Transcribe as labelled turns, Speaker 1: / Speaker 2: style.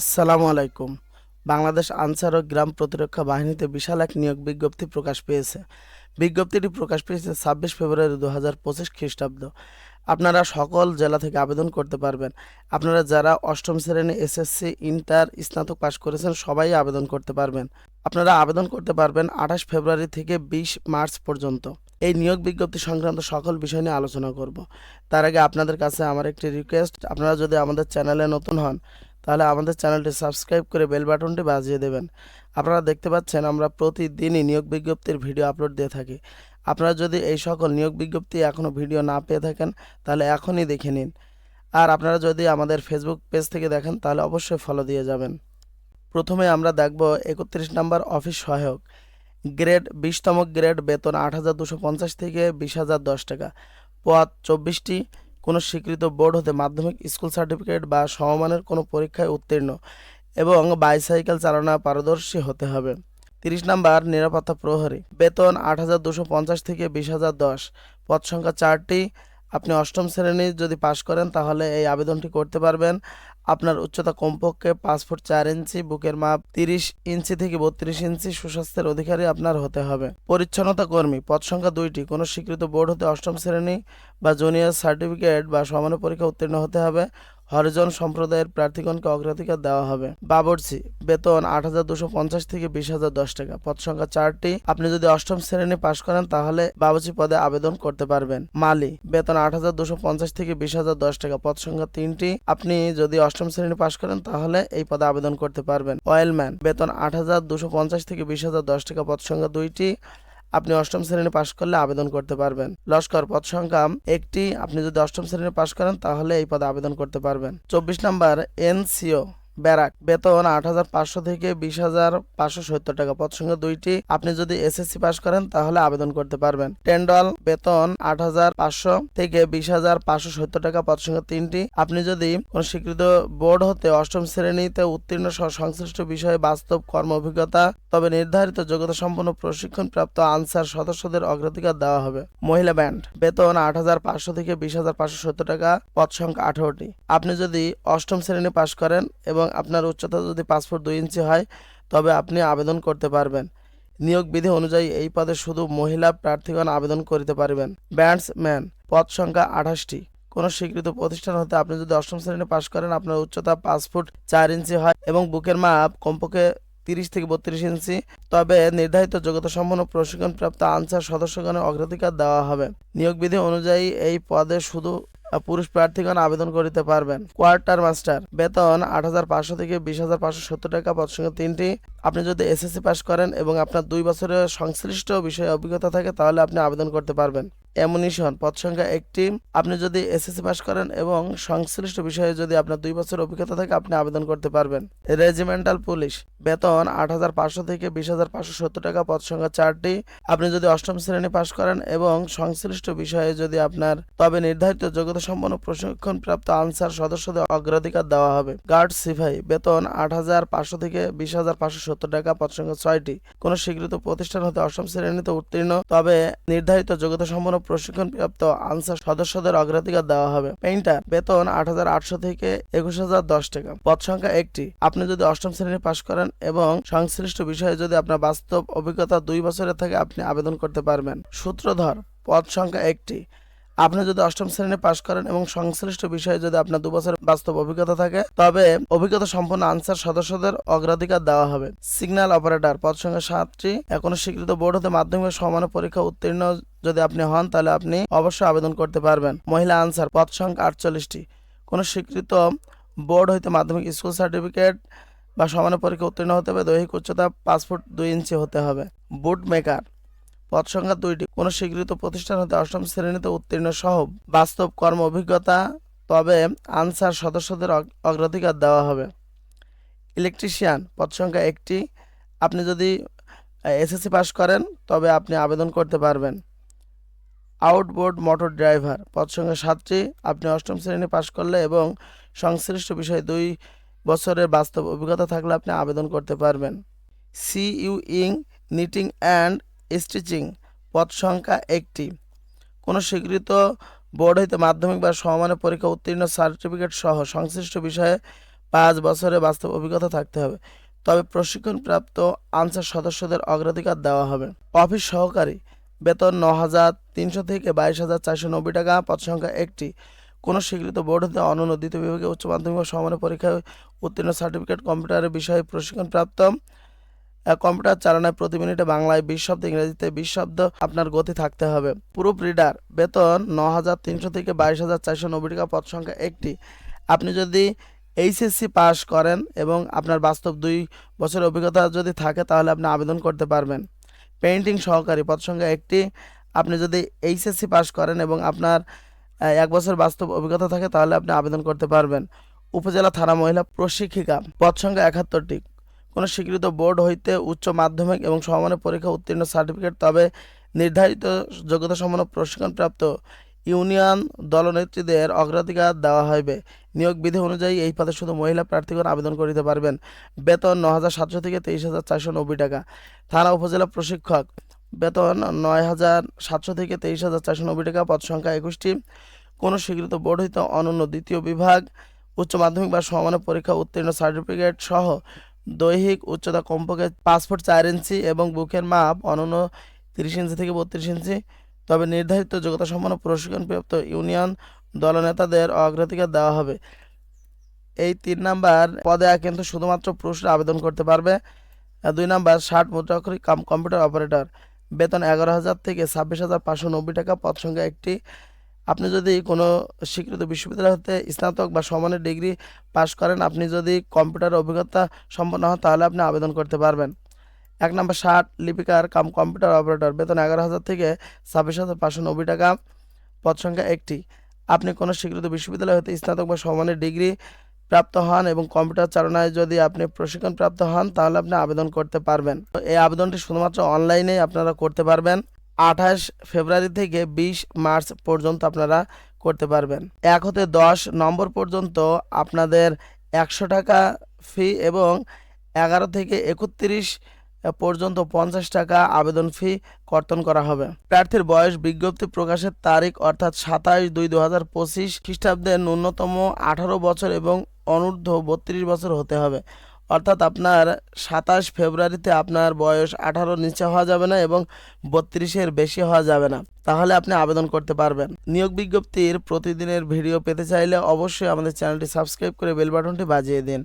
Speaker 1: আসসালামু আলাইকুম। বাংলাদেশ আনসার ও গ্রাম প্রতিরক্ষা বাহিনীতে বিশাল এক নিয়োগ বিজ্ঞপ্তি প্রকাশ পেয়েছে। বিজ্ঞপ্তিটি প্রকাশ পেয়েছে ছাব্বিশ ফেব্রুয়ারি দু হাজার পঁচিশ খ্রিস্টাব্দ। আপনারা সকল জেলা থেকে আবেদন করতে পারবেন। আপনারা যারা অষ্টম শ্রেণি এসএসসি, ইন্টার, স্নাতক পাশ করেছেন, সবাই আবেদন করতে পারবেন। আপনারা আবেদন করতে পারবেন আঠাশ ফেব্রুয়ারি থেকে বিশ মার্চ পর্যন্ত। এই নিয়োগ বিজ্ঞপ্তি সংক্রান্ত সকল বিষয় নিয়ে আলোচনা করব। তার আগে আপনাদের কাছে আমার একটি রিকোয়েস্ট আপনারা যদি আমাদের চ্যানেলে নতুন হন তাহলে আমাদের চ্যানেলটি সাবস্ক্রাইব করে বেল বাটনটি বাজিয়ে দেবেন। আপনারা দেখতে পাচ্ছেন আমরা প্রতিদিনই নিয়োগ বিজ্ঞপ্তির ভিডিও আপলোড দিয়ে থাকি। আপনারা যদি এই সকল নিয়োগ বিজ্ঞপ্তি এখনও ভিডিও না পেয়ে থাকেন, তাহলে এখনই দেখে নিন। আর আপনারা যদি আমাদের ফেসবুক পেজ থেকে দেখেন, তাহলে অবশ্যই ফলো দিয়ে যাবেন। প্রথমে আমরা দেখব একত্রিশ নম্বর অফিস সহায়ক। গ্রেড বিশতম গ্রেড বেতন আট হাজার দুশো পঞ্চাশ থেকে বিশ হাজার দশ টাকা। পদ চব্বিশটি। কোনো স্বীকৃত বোর্ড হতে মাধ্যমিক স্কুল সার্টিফিকেট বা সমমানের কোনো পরীক্ষায় উত্তীর্ণ এবং বাইসাইকেল চালানো পারদর্শী হতে হবে। তিরিশ নাম্বার, নিরাপত্তা প্রহরী। বেতন আট হাজার দুশো পঞ্চাশ থেকে বিশ হাজার দশ। পদ সংখ্যা চারটি। আপনি অষ্টম শ্রেণি যদি পাশ করেন, তাহলে এই আবেদনটি করতে পারবেন। আপনার উচ্চতা কমপক্ষে পাঁচ ফুট চার ইঞ্চি, বুকের মাপ তিরিশ ইঞ্চি থেকে বত্রিশ ইঞ্চি, সুস্বাস্থ্যের অধিকারী আপনার হতে হবে। পরিচ্ছন্নতা কর্মী, পদ সংখ্যা দুইটি, কোনো স্বীকৃত বোর্ড হতে অষ্টম শ্রেণি বা জুনিয়র সার্টিফিকেট বা সমান পরীক্ষা উত্তীর্ণ হতে হবে। হরিজন সম্প্রদায়ের প্রার্থীগণকে অগ্রাধিকার দেওয়া হবে। বাবরচি, বেতন আট হাজার দুশো পঞ্চাশ থেকে বিশ হাজার দশ টাকা। পদ সংখ্যা চারটি। আপনি যদি অষ্টম শ্রেণি পাশ করেন, তাহলে বাবুচি পদে আবেদন করতে পারবেন। মালি, বেতন আট হাজার দুশো পঞ্চাশ থেকে বিশ হাজার দশ টাকা। পদ সংখ্যা তিনটি। আপনি যদি অষ্টম শ্রেণি পাশ করেন, তাহলে এই পদে আবেদন করতে পারবেন। অয়েলম্যান, বেতন আট হাজার দুশো পঞ্চাশ থেকে বিশ হাজার দশ টাকা। পদ সংখ্যা দুইটি। আপনি অষ্টম শ্রেণি পাশ করলে আবেদন করতে পারবেন। লস্কর পদ সংখ্যা একটি। আপনি যদি অষ্টম শ্রেণি পাশ করেন, তাহলে এই পদে আবেদন করতে পারবেন। চব্বিশ নম্বর, এনসিও, ব্যারাক। বেতন আট হাজার পাঁচশো থেকে বিশ হাজার পাঁচশো সত্তর টাকা। পদ সংখ্যা দুইটি। আপনি যদি এসএসসি পাশ করেন, তাহলে আবেদন করতে পারবেন। টেন্ডল, বেতন আট হাজার পাঁচশো থেকে বিশ হাজার পাঁচশো সত্তর টাকা। পদ সংখ্যা তিনটি। আপনি যদি কোন স্বীকৃত বোর্ড হতে অষ্টম শ্রেণীতে উত্তীর্ণ সহ সংশ্লিষ্ট বিষয়ে বাস্তব কর্ম অভিজ্ঞতা তবে নির্ধারিত যোগ্যতা সম্পন্ন প্রশিক্ষণ প্রাপ্ত আনসার সদস্যদের অগ্রাধিকার দেওয়া হবে। মহিলা ব্যান্ড, বেতন আট হাজার পাঁচশো থেকে বিশ হাজার পাঁচশো সত্তর টাকা পদ সংখ্যা আঠারোটি। আপনি যদি অষ্টম শ্রেণি পাশ করেন এবং আপনার উচ্চতা যদি পাঁচ ফুট দুই ইঞ্চি হয়, তবে আপনি আবেদন করতে পারবেন। নিয়োগ বিধি অনুযায়ী এই পদে শুধু মহিলা প্রার্থীগণ আবেদন করিতে পারবেন। ব্যান্ডসম্যান পদ সংখ্যা আঠাশটি। কোনো স্বীকৃত প্রতিষ্ঠান হতে আপনি যদি অষ্টম শ্রেণি পাশ করেন, আপনার উচ্চতা পাঁচ ফুট চার ইঞ্চি হয় এবং বুকের মাপ কমপক্ষে তিরিশ থেকে বত্রিশ ইঞ্চি। তবে নির্ধারিত যোগ্যতা সম্পন্ন প্রশিক্ষণপ্রাপ্ত আনসার সদস্যগণের অগ্রাধিকার দেওয়া হবে। নিয়োগ বিধি অনুযায়ী এই পদে শুধু পুরুষ প্রার্থীগণ আবেদন করিতে পারবেন। কোয়ার্টার মাস্টার, বেতন আট হাজার পাঁচশো থেকে বিশ হাজার পাঁচশো সত্তর টাকা পদ সংখ্যা তিনটি। আপনি যদি এসএসসি পাস করেন এবং আপনার দুই বছরের সংশ্লিষ্ট বিষয়ে অভিজ্ঞতা থাকে, তাহলে আপনি আবেদন করতে পারবেন। অ্যামুনিশন পদ সংখ্যা একটি। আপনি যদি এসএসসি পাস করেন এবং সংশ্লিষ্ট বিষয়ে যদি আপনার দুই বছর অভিজ্ঞতা থাকে, আপনি আবেদন করতে পারবেন। রেজিমেন্টাল পুলিশ বেতন আট হাজার পাঁচশো থেকে বিশ হাজার পাঁচশো সত্তর টাকা, পদ সংখ্যা চারটি। আপনি যদি অষ্টম শ্রেণি পাস করেন এবং সংশ্লিষ্ট বিষয়ে যদি আপনার তবে নির্ধারিত যোগ্যতা সম্পন্ন প্রশিক্ষণ প্রাপ্ত আনসার সদস্যদের অগ্রাধিকার দেওয়া হবে। গার্ড সিফাই বেতন আট হাজার পাঁচশো থেকে বিশ হাজার পাঁচশো সত্তর টাকা, পদ সংখ্যা ছয়টি। কোনো স্বীকৃত প্রতিষ্ঠান হতে অষ্টম শ্রেণীতে উত্তীর্ণ, তবে নির্ধারিত যোগ্যতা সম্পন্ন প্রশিক্ষণ প্রাপ্ত আনসার সদস্যদের অগ্রাধিকার দেওয়া হবে। পেইন্টার বেতন আট হাজার আটশো থেকে একুশ হাজার দশ টাকা। পদ সংখ্যা একটি। আপনি যদি অষ্টম শ্রেণি পাশ করেন এবং সংশ্লিষ্ট বিষয়ে যদি আপনার বাস্তব অভিজ্ঞতা দুই বছরের থেকে আপনি আবেদন করতে পারবেন। সূত্রধর পদ সংখ্যা একটি। আপনি যদি অষ্টম শ্রেণি পাশ করেন এবং সংশ্লিষ্ট বিষয়ে যদি আপনার দু বছর বাস্তব অভিজ্ঞতা থাকে, তবে অভিজ্ঞতা সম্পন্ন আনসার সদস্যদের অগ্রাধিকার দেওয়া হবে। সিগন্যাল অপারেটর পদ সংখ্যা সাতটি। এখন স্বীকৃত বোর্ড হতে মাধ্যমিক সমান পরীক্ষা উত্তীর্ণ যদি আপনি হন, তাহলে আপনি অবশ্যই আবেদন করতে পারবেন। মহিলা আনসার পদ সংখ্যা আটচল্লিশটি। কোনো স্বীকৃত বোর্ড হইতে মাধ্যমিক স্কুল সার্টিফিকেট বা সমান পরীক্ষা উত্তীর্ণ হতে হবে, দৈহিক উচ্চতা পাঁচ ফুট দুই ইঞ্চি হতে হবে। বুট মেকার পদ সংখ্যা দুইটি। কোনো স্বীকৃত প্রতিষ্ঠান হতে অষ্টম শ্রেণীতে উত্তীর্ণ সহ বাস্তব কর্ম অভিজ্ঞতা, তবে আনসার সদস্যদের অগ- অগ্রাধিকার দেওয়া হবে। ইলেকট্রিশিয়ান পদ সংখ্যা একটি। আপনি যদি এসএসসি পাস করেন, তবে আপনি আবেদন করতে পারবেন। আউটবোর্ড মোটর ড্রাইভার পদ সংখ্যা সাতটি। আপনি অষ্টম শ্রেণি পাস করলে এবং সংশ্লিষ্ট বিষয়ে দুই বছরের বাস্তব অভিজ্ঞতা থাকলে আপনি আবেদন করতে পারবেন। সিইউ ইং, নিটিং অ্যান্ড স্টিচিং পদ সংখ্যা একটি। কোনো স্বীকৃত বোর্ড হইতে মাধ্যমিক বা সমমানের পরীক্ষা উত্তীর্ণ সার্টিফিকেট সহ সংশ্লিষ্ট বিষয়ে পাঁচ বছরে বাস্তব অভিজ্ঞতা থাকতে হবে। তবে প্রশিক্ষণপ্রাপ্ত আনসার সদস্যদের অগ্রাধিকার দেওয়া হবে। অফিস সহকারী, বেতন ন হাজার তিনশো থেকে বাইশ হাজার চারশো নব্বই টাকা, পদ সংখ্যা একটি। কোনো স্বীকৃত বোর্ড হতে অনন্য বিভাগে উচ্চ মাধ্যমিক ও সমানের পরীক্ষায় উত্তীর্ণ সার্টিফিকেট কম্পিউটারের বিষয়ে প্রশিক্ষণপ্রাপ্ত কম্পিউটার চালানায় প্রতি মিনিটে বাংলায় বিশ শব্দ, ইংরেজিতে বিশ শব্দ আপনার গতি থাকতে হবে। প্রুফ রিডার বেতন ন হাজার তিনশো থেকে বাইশ হাজার চারশো নব্বই টাকা পদ সংখ্যা একটি। আপনি যদি এইচএসসি পাস করেন এবং আপনার বাস্তব দুই বছরের অভিজ্ঞতা যদি থাকে, তাহলে আপনি আবেদন করতে পারবেন। পেন্টিং সহকারী পদ সংখ্যা একটি। আপনি যদি এইচএসসি পাস করেন এবং আপনার এক বছর বাস্তব অভিজ্ঞতা থাকে, তাহলে আপনি আবেদন করতে পারবেন। উপজেলা থানা মহিলা প্রশিক্ষিকা, পদ সংখ্যা একাত্তরটি। কোনো স্বীকৃত বোর্ড হইতে উচ্চ মাধ্যমিক এবং সমমানের পরীক্ষা উত্তীর্ণ সার্টিফিকেট, তবে নির্ধারিত যোগ্যতা সম্পন্ন প্রশিক্ষণপ্রাপ্ত ইউনিয়ন দলনেত্রীদের অগ্রাধিকার দেওয়া হইবে। নিয়োগ বিধি অনুযায়ী এই পদে শুধু মহিলা প্রার্থীগণ আবেদন করিতে পারবেন। বেতন ন হাজার সাতশো থেকে তেইশ হাজার চারশো নব্বই টাকা। থানা উপজেলা প্রশিক্ষক, বেতন নয় হাজার সাতশো থেকে তেইশ হাজার চারশো নব্বই টাকা। পদ সংখ্যা একুশটি। কোনো স্বীকৃত বোর্ড হইতে অনন্য দ্বিতীয় বিভাগ, উচ্চ মাধ্যমিক বা সমানের পরীক্ষা উত্তীর্ণ সার্টিফিকেট সহ দৈহিক উচ্চতা কমপক্ষে পাঁচ ফুট চার ইঞ্চি এবং বুকের মাপ অনন্য তিরিশ ইঞ্চি থেকে বত্রিশ ইঞ্চি। তবে নির্ধারিত যোগ্যতা সম্পন্ন প্রশিক্ষণপ্রাপ্ত ইউনিয়ন দলনেতাদের অগ্রাধিকার দেওয়া হবে। এই তিন নাম্বার পদে কিন্তু শুধুমাত্র পুরুষরা আবেদন করতে পারবে। দুই নাম্বার ষাট মুদ্রাক্ষরিক কাম কম্পিউটার অপারেটর। বেতন এগারো হাজার থেকে ছাব্বিশ হাজার পাঁচশো নব্বই টাকা, পদ সংখ্যা একটি। আপনি যদি কোনো স্বীকৃত বিশ্ববিদ্যালয় হতে স্নাতক বা সমানের ডিগ্রি পাশ করেন, আপনি যদি কম্পিউটার অভিজ্ঞতা সম্পন্ন হন, তাহলে আপনি আবেদন করতে পারবেন। এক নম্বর ষাট, লিপিকার কাম কম্পিউটার অপারেটর। বেতন এগারো হাজার থেকে ছাব্বিশ হাজার পাঁচশো নব্বই টাকা। পদ সংখ্যা একটি। আপনি কোনো স্বীকৃত বিশ্ববিদ্যালয় হতে স্নাতক বা সমানের ডিগ্রি প্রাপ্ত হন এবং কম্পিউটার চালনায় যদি আপনি প্রশিক্ষণ প্রাপ্ত হন, তাহলে আপনি আবেদন করতে পারবেন। এই আবেদনটি শুধুমাত্র অনলাইনেই আপনারা করতে পারবেন। আঠাশ ফেব্রুয়ারি থেকে বিশ মার্চ পর্যন্ত আপনারা করতে পারবেন। এক হতে দশ নম্বর পর্যন্ত আপনাদের একশো টাকা ফি এবং এগারো থেকে একত্রিশ পর্যন্ত পঞ্চাশ টাকা আবেদন ফি কর্তন করা হবে। প্রার্থীর বয়স বিজ্ঞপ্তি প্রকাশের তারিখ অর্থাৎ সাতাশ দুই দু হাজার পঁচিশ খ্রিস্টাব্দে ন্যূনতম আঠারো বছর এবং অনূর্ধ্ব বত্রিশ বছর হতে হবে। অর্থাৎ আপনার সাতাশ ফেব্রুয়ারিতে আপনার বয়স আঠারো নিচে হওয়া যাবে না এবং বত্রিশের বেশি হওয়া যাবে না। তাহলে আপনি আবেদন করতে পারবেন। নিয়োগ বিজ্ঞপ্তির প্রতিদিনের ভিডিও পেতে চাইলে অবশ্যই আমাদের চ্যানেলটি সাবস্ক্রাইব করে বেল বাটনটি বাজিয়ে দিন।